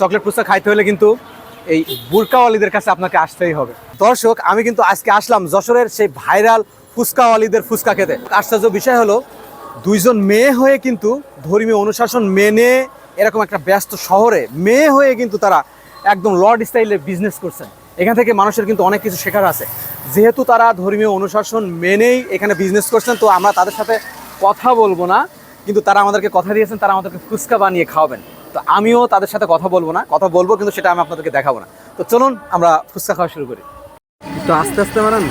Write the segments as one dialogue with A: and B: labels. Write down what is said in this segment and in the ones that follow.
A: Chocolate fuchka খাইতে হলে কিন্তু এই বুরকাওয়ালিদের কাছে আপনাকে আসতেই হবে। দর্শক, আমি কিন্তু আজকে আসলাম যশোরের সেই ভাইরাল ফুচকাওয়ালিদের ফুচকা খেতে। আশ্চর্য বিষয় হলো, দুইজন মেয়ে হয়ে কিন্তু ধর্মীয় অনুশাসন মেনে এরকম একটা ব্যস্ত শহরে মেয়ে হয়ে কিন্তু তারা একদম লর্ড স্টাইলে বিজনেস করছেন। এখান থেকে মানুষের কিন্তু অনেক কিছু শেখার আছে। যেহেতু তারা ধর্মীয় অনুশাসন মেনেই এখানে বিজনেস করছেন, তো আমরা তাদের সাথে কথা বলব না, কিন্তু তারা আমাদেরকে কথা দিয়েছেন, তারা আমাদেরকে ফুচকা বানিয়ে খাওয়াবেন। তো আমিও তাদের সাথে কথা বলব না কথা বলব কিন্তু সেটা আমি আপনাদেরকে দেখাবো না। তো চলুন আমরা ফুচকা খাওয়া শুরু করি। তো আস্তে আস্তে মারান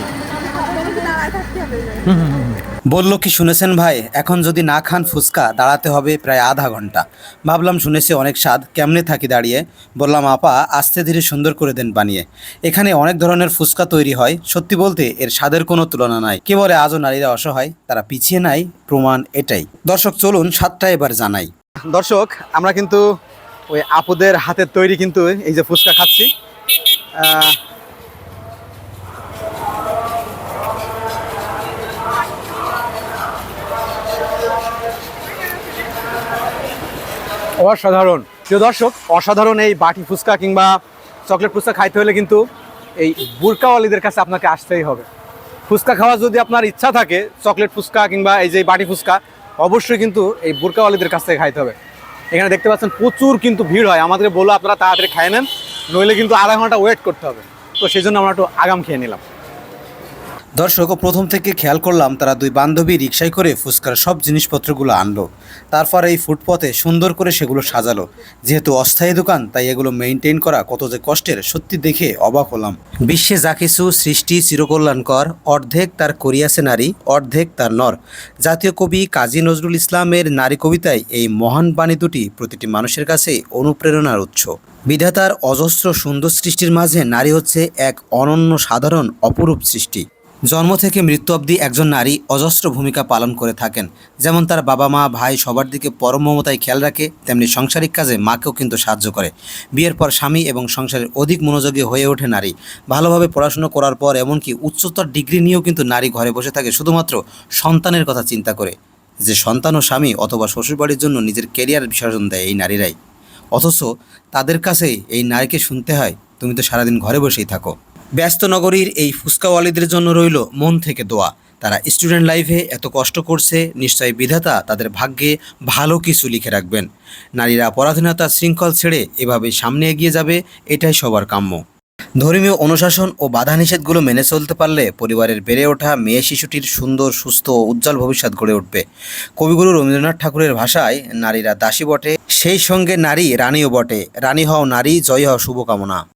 B: বলল কি শুনেছেন ভাই এখন যদি না খান ফুচকা দাঁড়াতে হবে প্রায় আধা ঘণ্টা। ভাবলাম শুনেছি অনেক স্বাদ কেমনে থাকি দাঁড়িয়ে? বললাম আপা আস্তে ধীরে সুন্দর করে দেন বানিয়ে। এখানে অনেক ধরনের ফুচকা তৈরি হয় সত্যি বলতে এর স্বাদের কোনো তুলনা নাই। কে বলে আজও নারীরা অসহায় তারা পিছিয়ে নাই প্রমাণ এটাই। দর্শক চলুন স্বাদটা এবার জানাই।
A: দর্শক আমরা কিন্তু ওই আপুদের হাতের তৈরি কিন্তু এই যে ফুচকা খাচ্ছি। অসাধারণ। প্রিয় দর্শক, অসাধারণ এই বাটি ফুচকা কিংবা চকলেট ফুচকা খাইতে হলে কিন্তু এই বুরকাওয়ালিদের কাছে আপনাকে আসতেই হবে। ফুচকা খাওয়ার যদি আপনার ইচ্ছা থাকে, চকলেট ফুচকা কিংবা এই যে বাটি ফুচকা, অবশ্যই কিন্তু এই বুরকাওয়ালিদের কাছ থেকে খাইতে হবে। এখানে দেখতে পাচ্ছেন প্রচুর কিন্তু ভিড় হয়। আমাদের বলল আপনারা তাড়াতাড়ি খাই নেন, নইলে কিন্তু আধা ঘণ্টা ওয়েট করতে হবে। তো সেই জন্য আমরা একটু আগাম খেয়ে নিলাম।
B: দর্শক, প্রথম থেকে খেয়াল করলাম তারা দুই বান্ধবী রিক্সায় করে ফুচকার সব জিনিসপত্রগুলো আনলো। তারপর এই ফুটপথে সুন্দর করে সেগুলো সাজালো। যেহেতু অস্থায়ী দোকান, তাই এগুলো মেনটেন করা কত যে কষ্টের, সত্যি দেখে অবাক হলাম। বিশ্বে যা কিছু সৃষ্টি চিরকল্যাণকর, অর্ধেক তার করিয়াছে নারী, অর্ধেক তার নর। জাতীয় কবি কাজী নজরুল ইসলামের নারী কবিতায় এই মহান বাণী দুটি প্রতিটি মানুষের কাছে অনুপ্রেরণার উৎস। বিধাতার অজস্র সুন্দর সৃষ্টির মাঝে নারী হচ্ছে এক অনন্য সাধারণ অপরূপ সৃষ্টি। জন্ম থেকে মৃত্যু অবধি একজন নারী অজস্র ভূমিকা পালন করে থাকেন। যেমন তার বাবা মা, ভাই সবার দিকে পরম মমতায় খেয়াল রাখে, তেমনি সাংসারিক কাজে মাকেও কিন্তু সাহায্য করে। বিয়ের পর স্বামী এবং সংসারের অধিক মনোযোগী হয়ে ওঠে নারী। ভালোভাবে পড়াশুনো করার পর এমনকি উচ্চতর ডিগ্রি নিয়েও কিন্তু নারী ঘরে বসে থাকে, শুধুমাত্র সন্তানের কথা চিন্তা করে। যে সন্তান ও স্বামী অথবা শ্বশুরবাড়ির জন্য নিজের কেরিয়ার বিসর্জন দেয় এই নারীরাই। অথচ তাদের কাছে এই নারীকে শুনতে হয়, তুমি তো সারাদিন ঘরে বসেই থাকো। ব্যস্ত নগরীর এই ফুচকাওয়ালিদের জন্য রইল মন থেকে দোয়া। তারা স্টুডেন্ট লাইফে এত কষ্ট করছে নিশ্চয়ই বিধাতা তাদের ভাগ্যে ভালো কিছু লিখে রাখবেন। নারীরা পরাধীনতা শৃঙ্খল ছেড়ে এভাবে সামনে এগিয়ে যাবে, এটাই সবার কাম্য। ধর্মীয় অনুশাসন ও বাধা নিষেধগুলো মেনে চলতে পারলে পরিবারের বেড়ে ওঠা মেয়ে শিশুটির সুন্দর, সুস্থ ও উজ্জ্বল ভবিষ্যৎ গড়ে উঠবে। কবিগুরু রবীন্দ্রনাথ ঠাকুরের ভাষায়, নারীরা দাসী বটে, সেই সঙ্গে নারী রানীও বটে। রানী হও নারী, জয় হও শুভকামনা।